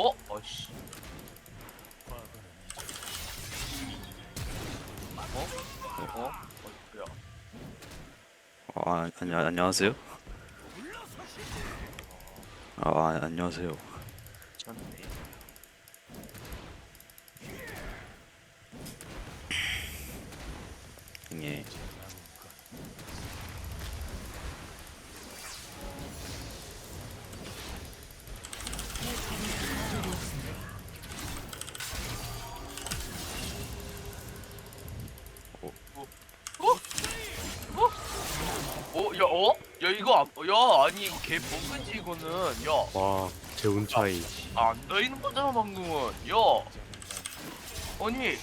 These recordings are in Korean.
어? 어이씨. 어? 어? 어? 뭐야? 아, 아니, 안녕하세요. 아, 안녕하세요. 미쳤네. 예. 야, 어? 야, 이거 안, 야, 아니 이거 개 뻥근지 이거는, 야, 와 재운 차이 안 떠있는 거잖아 방금은, 야, 아니,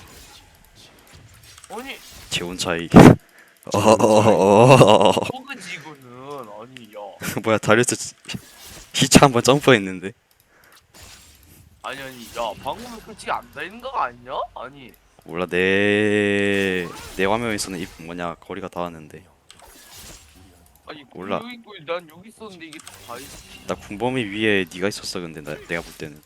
아니 재온 차이. 어어어어. 뻥근지 이거는, 아니, 야, 뭐야, 다리우스 히차 한번 점프했는데. 아니 아니, 야, 방금은 솔직히 안 떠있는 거 아니냐? 아니, 몰라, 내, 내 화면에서는 이 뭐냐, 거리가 닿았는데. 아니, 몰라. 여기 있고 난 여기 있었는데 이게 다 있. 나 군범위 위에 네가 있었어, 근데 나, 내가 볼 때는.